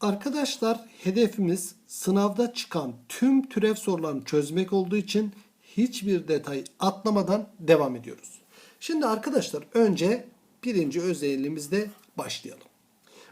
Arkadaşlar hedefimiz sınavda çıkan tüm türev sorularını çözmek olduğu için hiçbir detay atlamadan devam ediyoruz. Şimdi arkadaşlar önce birinci özelliğimizde başlayalım.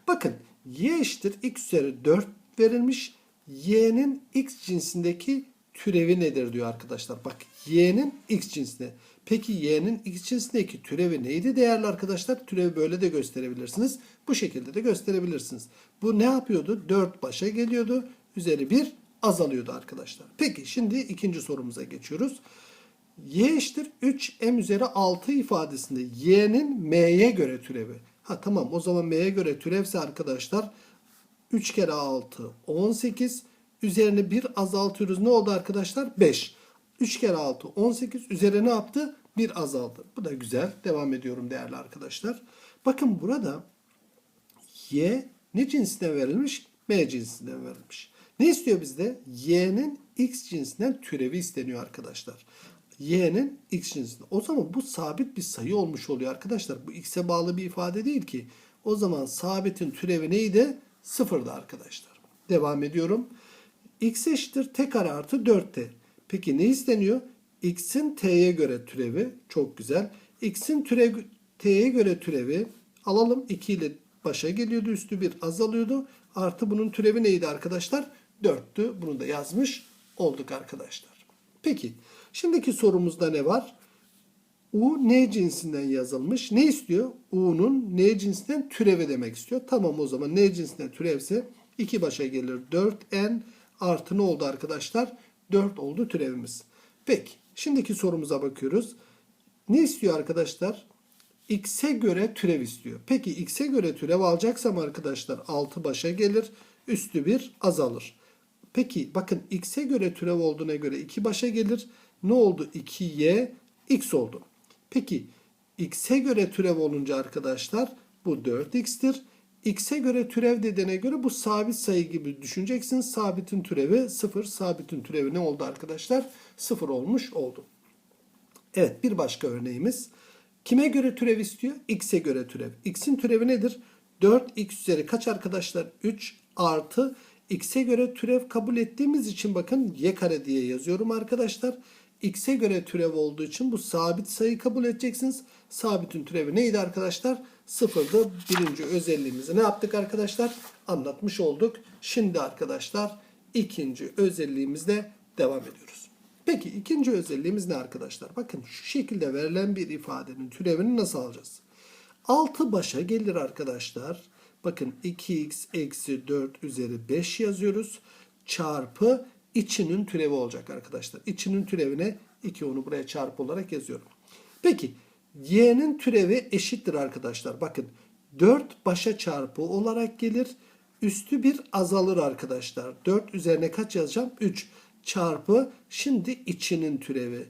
Bakın y eşittir x üzeri 4 verilmiş. y'nin x cinsindeki türevi nedir diyor arkadaşlar. Bak y'nin x cinsinde. Peki y'nin x cinsindeki türevi neydi değerli arkadaşlar? Türevi böyle de gösterebilirsiniz. Bu şekilde de gösterebilirsiniz. Bu ne yapıyordu? 4 başa geliyordu. Üzeri 1 azalıyordu arkadaşlar. Peki şimdi ikinci sorumuza geçiyoruz. y eşittir 3m üzeri 6 ifadesinde y'nin m'ye göre türevi. Ha tamam o zaman m'ye göre türevse arkadaşlar 3 kere 6 18 üzerine 1 azaltıyoruz. Ne oldu arkadaşlar? 5. 3 kere 6 18 üzerine ne yaptı? 1 azaldı. Bu da güzel. Devam ediyorum değerli arkadaşlar. Bakın burada y ne cinsinden verilmiş? M cinsinden verilmiş. Ne istiyor bizde? y'nin x cinsinden türevi isteniyor arkadaşlar. y'nin x cinsinden. O zaman bu sabit bir sayı olmuş oluyor arkadaşlar. Bu x'e bağlı bir ifade değil ki. O zaman sabitin türevi neydi? Sıfırdı arkadaşlar. Devam ediyorum. x eşittir t kare artı 4t. Peki ne isteniyor? x'in t'ye göre türevi. Çok güzel. x'in türev t'ye göre türevi alalım. 2 ile başa geliyordu. Üstü 1 azalıyordu. Artı bunun türevi neydi arkadaşlar? 4'tü. Bunu da yazmış olduk arkadaşlar. Peki. Şimdiki sorumuzda ne var? U N cinsinden yazılmış. Ne istiyor? U'nun N cinsinden türevi demek istiyor. Tamam o zaman N cinsinden türevse 2 başa gelir 4N artı ne oldu arkadaşlar? 4 oldu türevimiz. Peki. Şimdiki sorumuza bakıyoruz. Ne istiyor arkadaşlar? X'e göre türev istiyor. Peki X'e göre türev alacaksam arkadaşlar 6 başa gelir. Üstü 1 azalır. Peki bakın X'e göre türev olduğuna göre 2 başa gelir. Ne oldu? 2Y X oldu. Peki x'e göre türev olunca arkadaşlar bu 4x'tir. x'e göre türev dediğine göre bu sabit sayı gibi düşüneceksiniz. Sabitin türevi 0. Sabitin türevi ne oldu arkadaşlar? 0 olmuş oldu. Evet bir başka örneğimiz. Kime göre türev istiyor? X'e göre türev. X'in türevi nedir? 4x üzeri kaç arkadaşlar? 3 artı x'e göre türev kabul ettiğimiz için bakın y kare diye yazıyorum arkadaşlar. x'e göre türev olduğu için bu sabit sayı kabul edeceksiniz. Sabitin türevi neydi arkadaşlar? Sıfırdı. Birinci özelliğimizi ne yaptık arkadaşlar? Anlatmış olduk. Şimdi arkadaşlar ikinci özelliğimizle devam ediyoruz. Peki ikinci özelliğimiz ne arkadaşlar? Bakın şu şekilde verilen bir ifadenin türevini nasıl alacağız? 6 başa gelir arkadaşlar. Bakın 2x eksi 4 üzeri 5 yazıyoruz. Çarpı içinin türevi olacak arkadaşlar. İçinin türevine 2 onu buraya çarpı olarak yazıyorum. Peki y'nin türevi eşittir arkadaşlar. Bakın 4 başa çarpı olarak gelir. Üstü bir azalır arkadaşlar. 4 üzerine kaç yazacağım? 3 çarpı şimdi içinin türevi.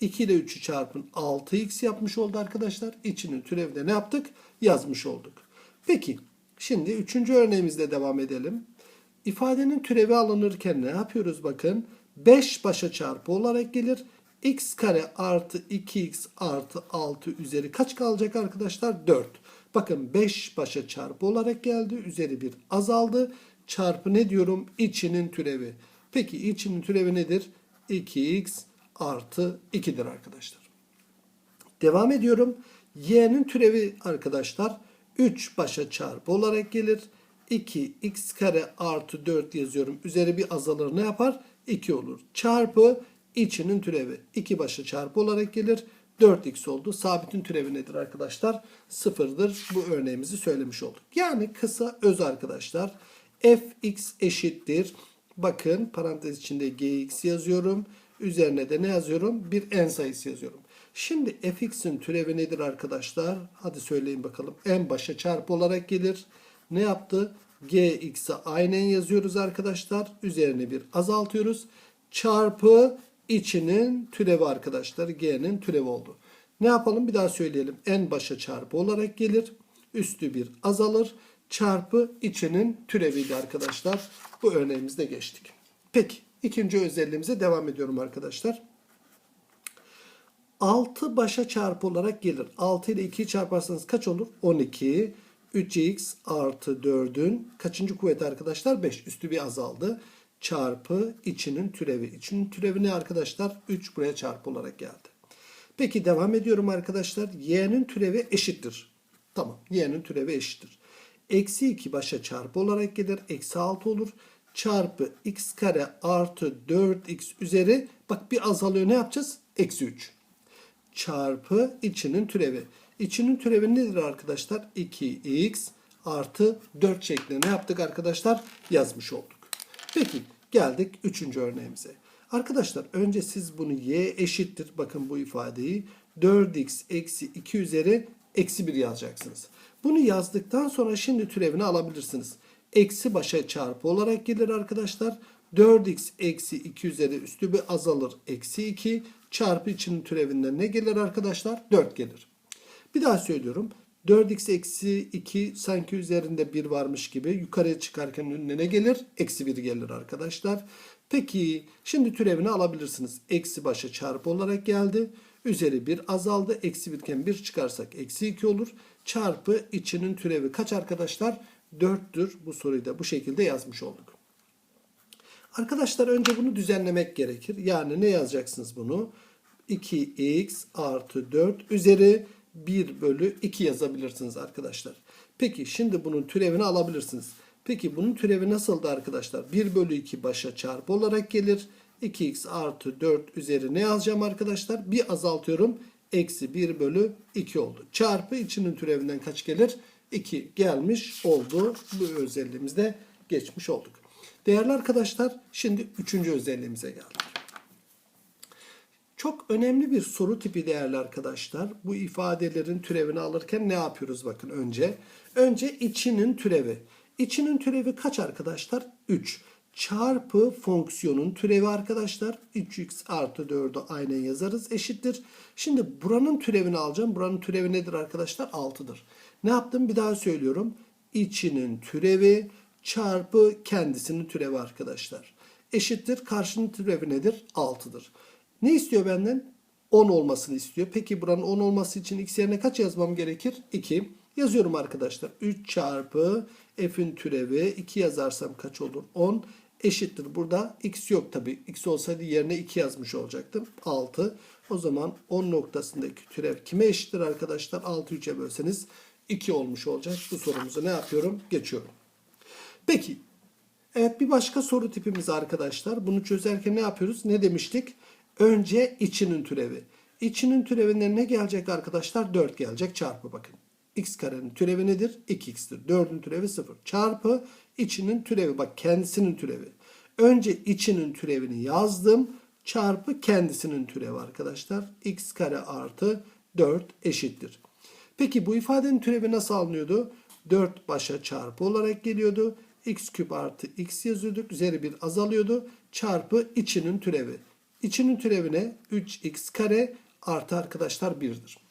2 ile 3'ü çarpın 6x yapmış oldu arkadaşlar. İçinin türevinde ne yaptık? Yazmış olduk. Peki şimdi üçüncü örneğimizle devam edelim. İfadenin türevi alınırken ne yapıyoruz bakın. 5 başa çarpı olarak gelir. x kare artı 2x artı 6 üzeri kaç kalacak arkadaşlar? 4. Bakın 5 başa çarpı olarak geldi. Üzeri 1 azaldı. Çarpı ne diyorum? İçinin türevi. Peki içinin türevi nedir? 2x artı 2'dir arkadaşlar. Devam ediyorum. y'nin türevi arkadaşlar 3 başa çarpı olarak gelir. 2 x kare artı 4 yazıyorum. Üzeri bir azalır ne yapar? 2 olur. Çarpı içinin türevi. 2 başa çarpı olarak gelir. 4x oldu. Sabitin türevi nedir arkadaşlar? Sıfırdır. Bu örneğimizi söylemiş olduk. Yani kısa öz arkadaşlar. fx eşittir. Bakın parantez içinde gx yazıyorum. Üzerine de ne yazıyorum? Bir n sayısı yazıyorum. Şimdi fx'in türevi nedir arkadaşlar? Hadi söyleyin bakalım. n başa çarpı olarak gelir. Ne yaptı? gx'e aynen yazıyoruz arkadaşlar. Üzerine bir azaltıyoruz. Çarpı içinin türevi arkadaşlar. g'nin türevi oldu. Ne yapalım? Bir daha söyleyelim. n başa çarpı olarak gelir. Üstü bir azalır. Çarpı içinin türeviydi arkadaşlar. Bu örneğimizde geçtik. Peki ikinci özelliğimize devam ediyorum arkadaşlar. 6 başa çarpı olarak gelir. 6 ile 2'yi çarparsanız kaç olur? 12. 3x artı 4'ün kaçıncı kuvveti arkadaşlar? 5. Üstü bir azaldı. Çarpı içinin türevi. İçinin türevi ne arkadaşlar? 3 buraya çarpı olarak geldi. Peki devam ediyorum arkadaşlar. Y'nin türevi eşittir. Tamam. Y'nin türevi eşittir. Eksi 2 başa çarpı olarak gelir. Eksi 6 olur. Çarpı x kare artı 4x üzeri. Bak bir azalıyor. Ne yapacağız? Eksi 3 çarpı içinin türevi. İçinin türevi nedir arkadaşlar? 2x artı 4 şeklinde ne yaptık arkadaşlar? Yazmış olduk. Peki geldik 3. örneğimize. Arkadaşlar önce siz bunu y eşittir. Bakın bu ifadeyi 4x eksi 2 üzeri eksi 1 yazacaksınız. Bunu yazdıktan sonra şimdi türevini alabilirsiniz. Eksi başa çarpı olarak gelir arkadaşlar. 4x eksi 2 üzeri üstü bir azalır. Eksi 2 çarpı içinin türevinden ne gelir arkadaşlar? 4 gelir. Bir daha söylüyorum. 4x eksi 2 sanki üzerinde 1 varmış gibi yukarıya çıkarken önüne ne gelir? Eksi 1 gelir arkadaşlar. Peki şimdi türevini alabilirsiniz. Eksi başa çarpı olarak geldi. Üzeri 1 azaldı. Eksi 1 iken 1 çıkarsak eksi 2 olur. Çarpı içinin türevi kaç arkadaşlar? 4'tür. Bu soruyu da bu şekilde yazmış olduk. Arkadaşlar önce bunu düzenlemek gerekir. Yani ne yazacaksınız bunu? 2x artı 4 üzeri 1 bölü 2 yazabilirsiniz arkadaşlar. Peki şimdi bunun türevini alabilirsiniz. Peki bunun türevi nasıldı arkadaşlar? 1 bölü 2 başa çarpı olarak gelir. 2x artı 4 üzeri ne yazacağım arkadaşlar? Bir azaltıyorum. Eksi 1 bölü 2 oldu. Çarpı içinin türevinden kaç gelir? 2 gelmiş oldu. Bu özelliğimizde geçmiş olduk. Değerli arkadaşlar şimdi üçüncü özelliğimize geldik. Çok önemli bir soru tipi değerli arkadaşlar. Bu ifadelerin türevini alırken ne yapıyoruz bakın önce. Önce içinin türevi. İçinin türevi kaç arkadaşlar? 3. Çarpı fonksiyonun türevi arkadaşlar. 3x artı 4'ü aynen yazarız eşittir. Şimdi buranın türevini alacağım. Buranın türevi nedir arkadaşlar? 6'dır. Ne yaptım? Bir daha söylüyorum. İçinin türevi çarpı kendisinin türevi arkadaşlar. Eşittir. Karşının türevi nedir? 6'dır. Ne istiyor benden? 10 olmasını istiyor. Peki buranın 10 olması için x yerine kaç yazmam gerekir? 2. Yazıyorum arkadaşlar. 3 çarpı f'in türevi 2 yazarsam kaç olur? 10 eşittir. Burada x yok tabi. x olsaydı yerine 2 yazmış olacaktım. 6. O zaman 10 noktasındaki türev kime eşittir arkadaşlar? 6 3'e bölseniz 2 olmuş olacak. Bu sorumuzu ne yapıyorum? Geçiyorum. Peki. Evet bir başka soru tipimiz arkadaşlar. Bunu çözerken ne yapıyoruz? Ne demiştik? Önce içinin türevi. İçinin türevinden ne gelecek arkadaşlar? 4 gelecek çarpı bakın. X karenin türevi nedir? 2x'tir. 4'ün türevi 0. Çarpı içinin türevi. Bak kendisinin türevi. Önce içinin türevini yazdım. Çarpı kendisinin türevi arkadaşlar. x kare artı 4 eşittir. Peki bu ifadenin türevi nasıl alınıyordu? 4 başa çarpı olarak geliyordu. x küp artı x yazıyorduk. Üzeri bir azalıyordu. Çarpı içinin türevi. İçinin türevine 3x kare artı arkadaşlar 1'dir.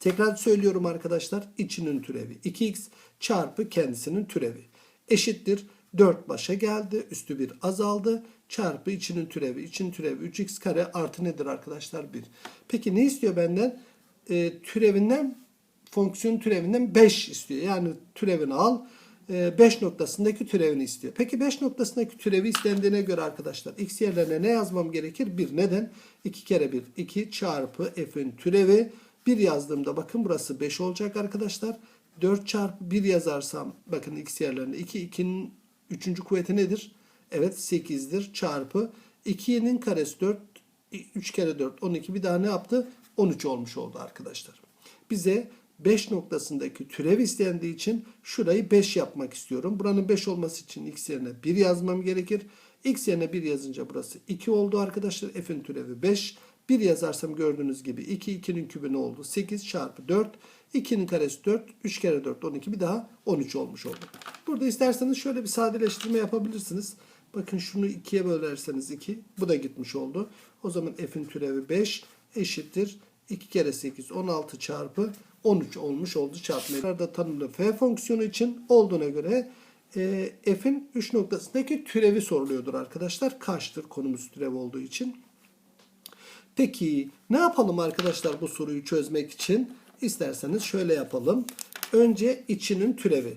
Tekrar söylüyorum arkadaşlar. İçinin türevi 2x çarpı kendisinin türevi. Eşittir 4 başa geldi. Üstü 1 azaldı. Çarpı içinin türevi. İçinin türevi 3x kare artı nedir arkadaşlar? 1. Peki ne istiyor benden? Ee, türevinden fonksiyon türevinden 5 istiyor. Yani türevini al. 5 noktasındaki türevini istiyor. Peki 5 noktasındaki türevi istendiğine göre arkadaşlar x yerlerine ne yazmam gerekir? 1. Neden? 2 kere 1 2 çarpı f'in türevi 1 yazdığımda bakın burası 5 olacak arkadaşlar. 4 çarpı 1 yazarsam bakın x yerlerine 2 2'nin 3. kuvveti nedir? Evet 8'dir çarpı 2'nin karesi 4 3 kere 4 12 bir daha ne yaptı? 13 olmuş oldu arkadaşlar. Bize 5 noktasındaki türev istendiği için şurayı 5 yapmak istiyorum. Buranın 5 olması için x yerine 1 yazmam gerekir. x yerine 1 yazınca burası 2 oldu arkadaşlar. f'in türevi 5. 1 yazarsam gördüğünüz gibi 2, 2'nin kübü ne oldu? 8 çarpı 4. 2'nin karesi 4. 3 kere 4 12 bir daha 13 olmuş oldu. Burada isterseniz şöyle bir sadeleştirme yapabilirsiniz. Bakın şunu 2'ye bölerseniz 2. Bu da gitmiş oldu. O zaman f'in türevi 5 eşittir. 2 kere 8 16 çarpı 13 olmuş oldu çarpma. da tanımlı f fonksiyonu için olduğuna göre e, f'in 3 noktasındaki türevi soruluyordur arkadaşlar. Kaçtır konumuz türev olduğu için. Peki ne yapalım arkadaşlar bu soruyu çözmek için? İsterseniz şöyle yapalım. Önce içinin türevi.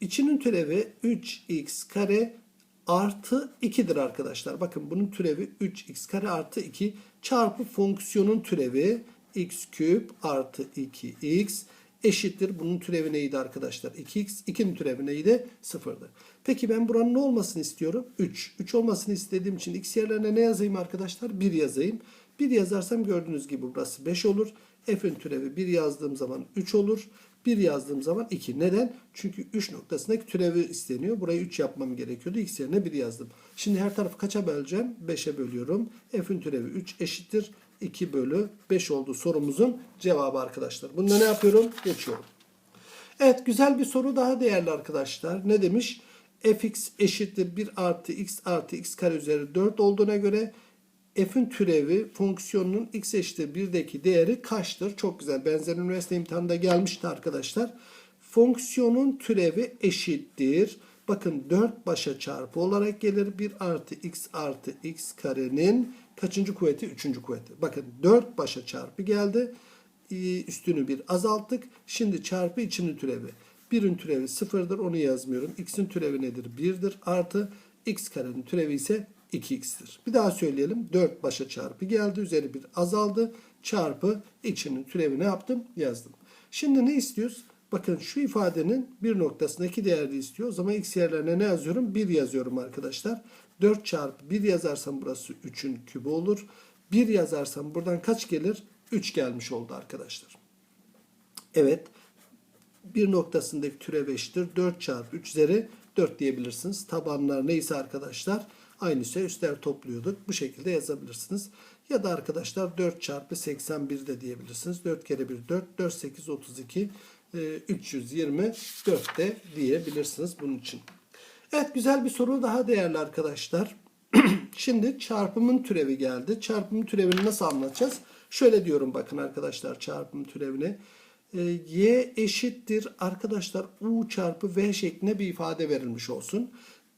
İçinin türevi 3x kare artı 2'dir arkadaşlar. Bakın bunun türevi 3x kare artı 2 çarpı fonksiyonun türevi x küp artı 2x eşittir. Bunun türevi neydi arkadaşlar? 2x. 2'nin türevi neydi? 0'dı. Peki ben buranın ne olmasını istiyorum? 3. 3 olmasını istediğim için x yerlerine ne yazayım arkadaşlar? 1 yazayım. 1 yazarsam gördüğünüz gibi burası 5 olur. F'in türevi 1 yazdığım zaman 3 olur. 1 yazdığım zaman 2. Neden? Çünkü 3 noktasındaki türevi isteniyor. Burayı 3 yapmam gerekiyordu. X yerine 1 yazdım. Şimdi her tarafı kaça böleceğim? 5'e bölüyorum. F'in türevi 3 eşittir. 2 bölü 5 oldu sorumuzun cevabı arkadaşlar. Bunda ne yapıyorum? Geçiyorum. Evet güzel bir soru daha değerli arkadaşlar. Ne demiş? fx eşittir 1 artı x artı x kare üzeri 4 olduğuna göre f'in türevi fonksiyonunun x eşittir 1'deki değeri kaçtır? Çok güzel. Benzer üniversite imtihanında gelmişti arkadaşlar. Fonksiyonun türevi eşittir. Bakın 4 başa çarpı olarak gelir. 1 artı x artı x karenin kaçıncı kuvveti? Üçüncü kuvveti. Bakın 4 başa çarpı geldi. Üstünü bir azalttık. Şimdi çarpı içinin türevi. 1'in türevi sıfırdır. Onu yazmıyorum. x'in türevi nedir? 1'dir. Artı x karenin türevi ise 2x'tir. Bir daha söyleyelim. 4 başa çarpı geldi. Üzeri bir azaldı. Çarpı içinin türevi ne yaptım? Yazdım. Şimdi ne istiyoruz? Bakın şu ifadenin bir noktasındaki değerli istiyor. O zaman x yerlerine ne yazıyorum? 1 yazıyorum arkadaşlar. 4 çarpı 1 yazarsam burası 3'ün kübü olur. 1 yazarsam buradan kaç gelir? 3 gelmiş oldu arkadaşlar. Evet. Bir noktasındaki türev eşittir. 4 çarpı 3 üzeri 4 diyebilirsiniz. Tabanlar neyse arkadaşlar aynı şey üstler topluyorduk. Bu şekilde yazabilirsiniz. Ya da arkadaşlar 4 çarpı 81 de diyebilirsiniz. 4 kere 1 4. 4 8 32. e, 324 de diyebilirsiniz bunun için. Evet güzel bir soru daha değerli arkadaşlar. Şimdi çarpımın türevi geldi. Çarpımın türevini nasıl anlatacağız? Şöyle diyorum bakın arkadaşlar çarpım türevini. E, y eşittir arkadaşlar u çarpı v şeklinde bir ifade verilmiş olsun.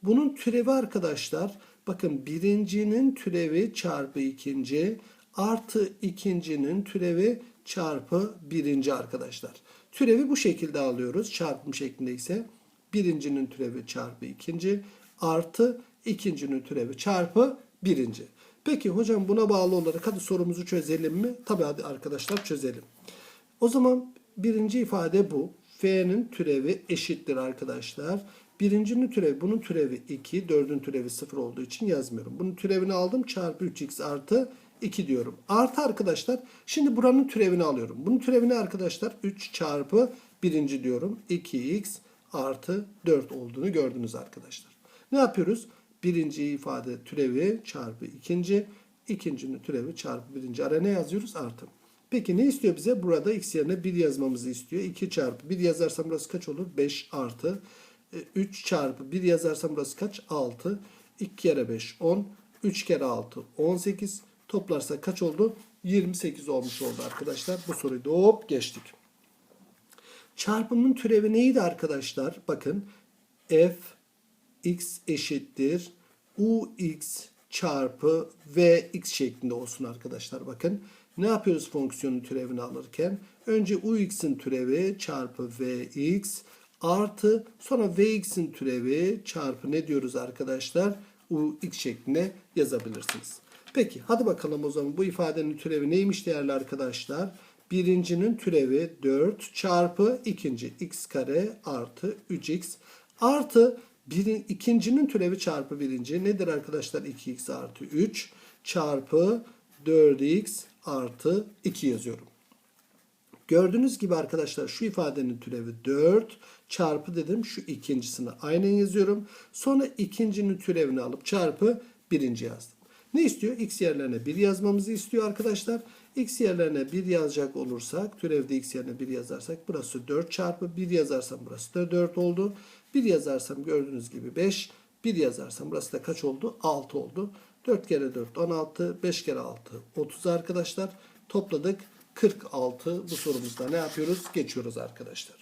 Bunun türevi arkadaşlar bakın birincinin türevi çarpı ikinci artı ikincinin türevi çarpı birinci arkadaşlar. Türevi bu şekilde alıyoruz çarpım şeklinde ise birincinin türevi çarpı ikinci artı ikincinin türevi çarpı birinci. Peki hocam buna bağlı olarak hadi sorumuzu çözelim mi? Tabii hadi arkadaşlar çözelim. O zaman birinci ifade bu. F'nin türevi eşittir arkadaşlar. Birincinin türevi, bunun türevi 2, dördün türevi 0 olduğu için yazmıyorum. Bunun türevini aldım çarpı 3x artı 2 diyorum. Artı arkadaşlar şimdi buranın türevini alıyorum. Bunun türevini arkadaşlar 3 çarpı birinci diyorum. 2x artı 4 olduğunu gördünüz arkadaşlar. Ne yapıyoruz? Birinci ifade türevi çarpı ikinci, ikincinin türevi çarpı birinci. Araya ne yazıyoruz? Artı. Peki ne istiyor bize? Burada x yerine 1 yazmamızı istiyor. 2 çarpı 1 yazarsam burası kaç olur? 5 artı. 3 çarpı 1 yazarsam burası kaç? 6. 2 kere 5 10. 3 kere 6 18. Toplarsak kaç oldu? 28 olmuş oldu arkadaşlar. Bu soruyu da hop geçtik. Çarpımın türevi neydi arkadaşlar? Bakın f x eşittir ux çarpı vx şeklinde olsun arkadaşlar. Bakın ne yapıyoruz fonksiyonun türevini alırken? Önce ux'in türevi çarpı vx artı sonra vx'in türevi çarpı ne diyoruz arkadaşlar? ux şeklinde yazabilirsiniz. Peki hadi bakalım o zaman bu ifadenin türevi neymiş değerli arkadaşlar? Birincinin türevi 4 çarpı ikinci x kare artı 3x artı birin, ikincinin türevi çarpı birinci nedir arkadaşlar? 2x artı 3 çarpı 4x artı 2 yazıyorum. Gördüğünüz gibi arkadaşlar şu ifadenin türevi 4 çarpı dedim şu ikincisini aynen yazıyorum. Sonra ikincinin türevini alıp çarpı birinci yazdım. Ne istiyor? X yerlerine 1 yazmamızı istiyor arkadaşlar. X yerlerine 1 yazacak olursak, türevde X yerine 1 yazarsak burası 4 çarpı 1 yazarsam burası da 4 oldu. 1 yazarsam gördüğünüz gibi 5. 1 yazarsam burası da kaç oldu? 6 oldu. 4 kere 4 16, 5 kere 6 30 arkadaşlar. Topladık 46. Bu sorumuzda ne yapıyoruz? Geçiyoruz arkadaşlar.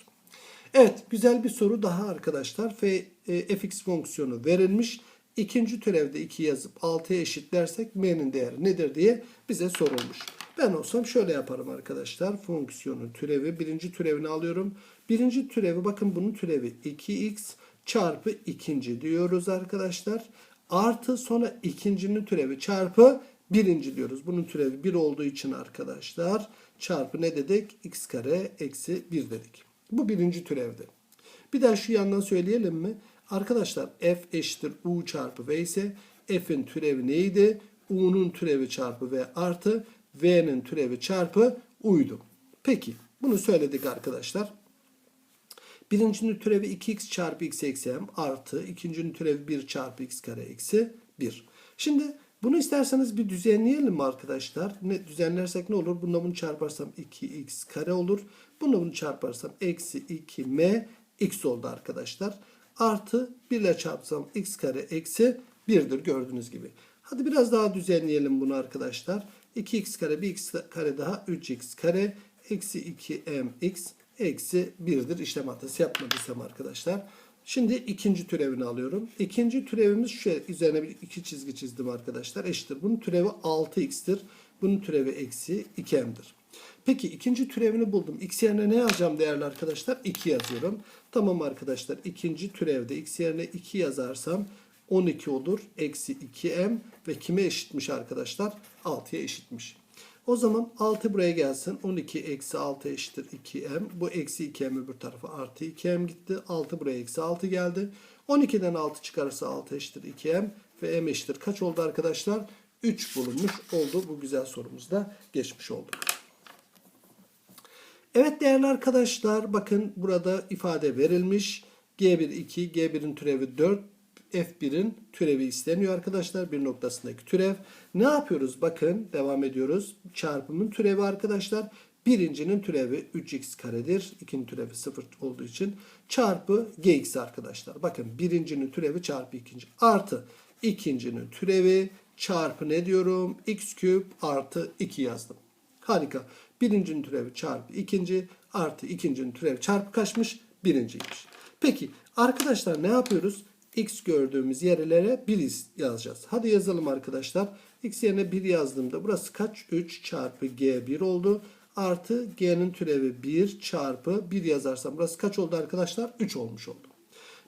Evet güzel bir soru daha arkadaşlar. F, e, fx fonksiyonu verilmiş. İkinci türevde 2 yazıp 6'ya eşitlersek m'nin değeri nedir diye bize sorulmuş. Ben olsam şöyle yaparım arkadaşlar. Fonksiyonun türevi birinci türevini alıyorum. Birinci türevi bakın bunun türevi 2x çarpı ikinci diyoruz arkadaşlar. Artı sonra ikincinin türevi çarpı birinci diyoruz. Bunun türevi 1 olduğu için arkadaşlar çarpı ne dedik? x kare eksi 1 dedik. Bu birinci türevdi. Bir daha şu yandan söyleyelim mi? Arkadaşlar f eşittir u çarpı v ise f'in türevi neydi? u'nun türevi çarpı v artı v'nin türevi çarpı u'ydu. Peki bunu söyledik arkadaşlar. Birincinin türevi 2x çarpı x eksi m artı ikincinin türevi 1 çarpı x kare eksi 1. Şimdi bunu isterseniz bir düzenleyelim arkadaşlar? Ne düzenlersek ne olur? Bununla bunu çarparsam 2x kare olur. Bununla bunu çarparsam eksi 2m x oldu arkadaşlar. Artı 1 ile çarpsam x kare eksi 1'dir gördüğünüz gibi. Hadi biraz daha düzenleyelim bunu arkadaşlar. 2x kare bir x kare daha 3x kare eksi 2mx eksi 1'dir işlem hatası yapmadıysam arkadaşlar. Şimdi ikinci türevini alıyorum. İkinci türevimiz şu üzerine bir iki çizgi çizdim arkadaşlar. Eşittir. Bunun türevi 6x'tir. Bunun türevi eksi 2m'dir. Peki ikinci türevini buldum. X yerine ne yazacağım değerli arkadaşlar? 2 yazıyorum. Tamam arkadaşlar. ikinci türevde x yerine 2 yazarsam 12 olur. Eksi 2m ve kime eşitmiş arkadaşlar? 6'ya eşitmiş. O zaman 6 buraya gelsin. 12 eksi 6 eşittir 2m. Bu eksi 2m öbür tarafa artı 2m gitti. 6 buraya eksi 6 geldi. 12'den 6 çıkarırsa 6 eşittir 2m ve m eşittir. Kaç oldu arkadaşlar? 3 bulunmuş oldu. Bu güzel sorumuzda geçmiş olduk. Evet değerli arkadaşlar bakın burada ifade verilmiş. G1 2, G1'in türevi 4, F1'in türevi isteniyor arkadaşlar. Bir noktasındaki türev. Ne yapıyoruz? Bakın devam ediyoruz. Çarpımın türevi arkadaşlar. Birincinin türevi 3x karedir. İkinci türevi 0 olduğu için. Çarpı gx arkadaşlar. Bakın birincinin türevi çarpı ikinci. Artı ikincinin türevi çarpı ne diyorum? x küp artı 2 yazdım. Harika. Birincinin türevi çarpı ikinci artı ikincinin türevi çarpı kaçmış? Birinciymiş. Peki arkadaşlar ne yapıyoruz? X gördüğümüz yerlere 1 yazacağız. Hadi yazalım arkadaşlar. x yerine 1 yazdığımda burası kaç? 3 çarpı g1 oldu. Artı g'nin türevi 1 çarpı 1 yazarsam burası kaç oldu arkadaşlar? 3 olmuş oldu.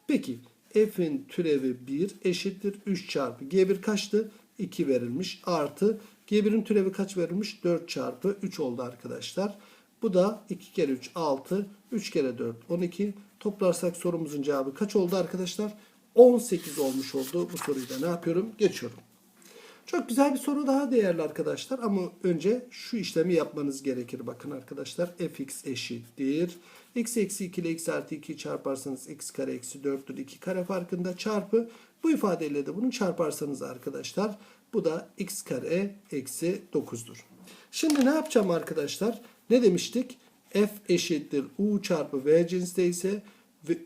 Peki f'in türevi 1 eşittir 3 çarpı g1 kaçtı? 2 verilmiş. Artı g1'in türevi kaç verilmiş? 4 çarpı 3 oldu arkadaşlar. Bu da 2 kere 3 6, 3 kere 4 12. Toplarsak sorumuzun cevabı kaç oldu arkadaşlar? 18 olmuş oldu. Bu soruyu da ne yapıyorum? Geçiyorum. Çok güzel bir soru daha değerli arkadaşlar ama önce şu işlemi yapmanız gerekir. Bakın arkadaşlar fx eşittir. x eksi 2 ile x artı 2 çarparsanız x kare eksi 4'tür. 2 kare farkında çarpı. Bu ifadeyle de bunu çarparsanız arkadaşlar bu da x kare eksi 9'dur. Şimdi ne yapacağım arkadaşlar? Ne demiştik? f eşittir u çarpı v cinste ise ve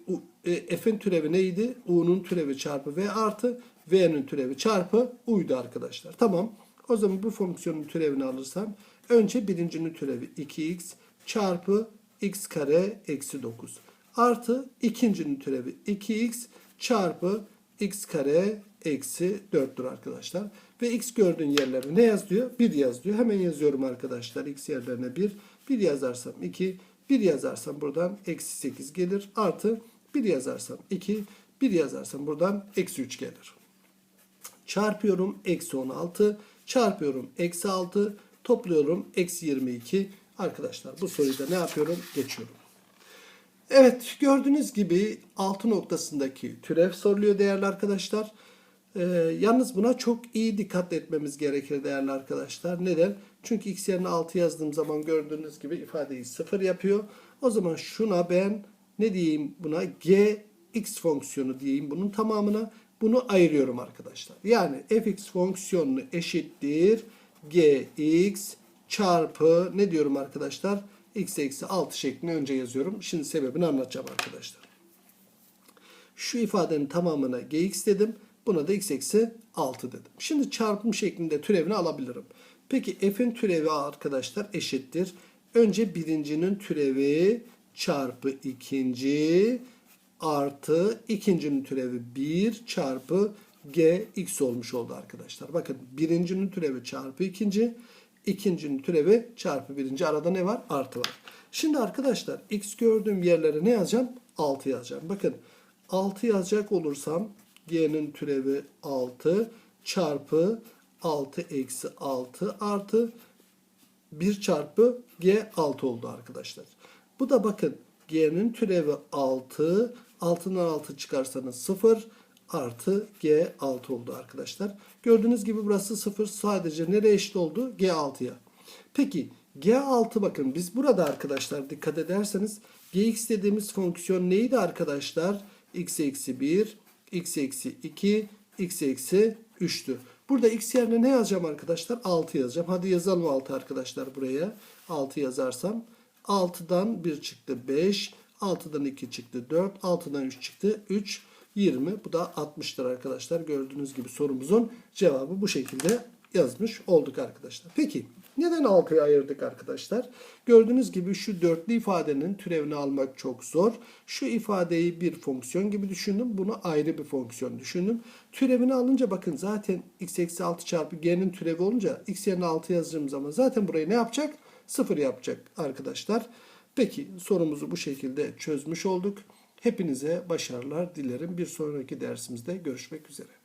e, f'in türevi neydi? u'nun türevi çarpı v artı v'nin türevi çarpı u'ydu arkadaşlar. Tamam. O zaman bu fonksiyonun türevini alırsam önce birincinin türevi 2x çarpı x kare eksi 9 artı ikincinin türevi 2x çarpı x kare eksi 4'tür arkadaşlar. Ve x gördüğün yerlere ne yazıyor? 1 yazıyor. Hemen yazıyorum arkadaşlar. x yerlerine 1. 1 yazarsam 2. 1 yazarsam buradan eksi 8 gelir. Artı 1 yazarsam 2. 1 yazarsam buradan eksi 3 gelir. Çarpıyorum eksi 16. Çarpıyorum eksi 6. Topluyorum eksi 22. Arkadaşlar bu soruyu da ne yapıyorum? Geçiyorum. Evet gördüğünüz gibi 6 noktasındaki türev soruluyor değerli arkadaşlar. Ee, yalnız buna çok iyi dikkat etmemiz gerekir değerli arkadaşlar. Neden? Çünkü x yerine 6 yazdığım zaman gördüğünüz gibi ifadeyi 0 yapıyor. O zaman şuna ben ne diyeyim buna g x fonksiyonu diyeyim bunun tamamına. Bunu ayırıyorum arkadaşlar. Yani fx fonksiyonunu eşittir gx çarpı ne diyorum arkadaşlar? x eksi 6 şeklinde önce yazıyorum. Şimdi sebebini anlatacağım arkadaşlar. Şu ifadenin tamamına gx dedim. Buna da x eksi 6 dedim. Şimdi çarpım şeklinde türevini alabilirim. Peki f'in türevi arkadaşlar eşittir. Önce birincinin türevi çarpı ikinci artı ikincinin türevi 1 çarpı g x olmuş oldu arkadaşlar. Bakın birincinin türevi çarpı ikinci, ikincinin türevi çarpı birinci. Arada ne var? Artı var. Şimdi arkadaşlar x gördüğüm yerlere ne yazacağım? 6 yazacağım. Bakın 6 yazacak olursam g'nin türevi 6 çarpı 6 eksi 6 artı 1 çarpı g 6 oldu arkadaşlar. Bu da bakın g'nin türevi 6. 6'dan 6 çıkarsanız 0 artı g 6 oldu arkadaşlar. Gördüğünüz gibi burası 0 sadece nereye eşit oldu? g 6'ya. Peki g6 bakın biz burada arkadaşlar dikkat ederseniz gx dediğimiz fonksiyon neydi arkadaşlar? x eksi 1, x eksi 2, x eksi 3'tü. Burada x yerine ne yazacağım arkadaşlar? 6 yazacağım. Hadi yazalım 6 arkadaşlar buraya. 6 yazarsam 6'dan 1 çıktı 5, 6'dan 2 çıktı 4, 6'dan 3 çıktı 3, 20. Bu da 60'tır arkadaşlar. Gördüğünüz gibi sorumuzun cevabı bu şekilde yazmış olduk arkadaşlar. Peki neden 6'ya ayırdık arkadaşlar? Gördüğünüz gibi şu dörtlü ifadenin türevini almak çok zor. Şu ifadeyi bir fonksiyon gibi düşündüm. Bunu ayrı bir fonksiyon düşündüm. Türevini alınca bakın zaten x eksi 6 çarpı g'nin türevi olunca x yerine 6 yazdığım zaman zaten burayı ne yapacak? 0 yapacak arkadaşlar. Peki sorumuzu bu şekilde çözmüş olduk. Hepinize başarılar dilerim. Bir sonraki dersimizde görüşmek üzere.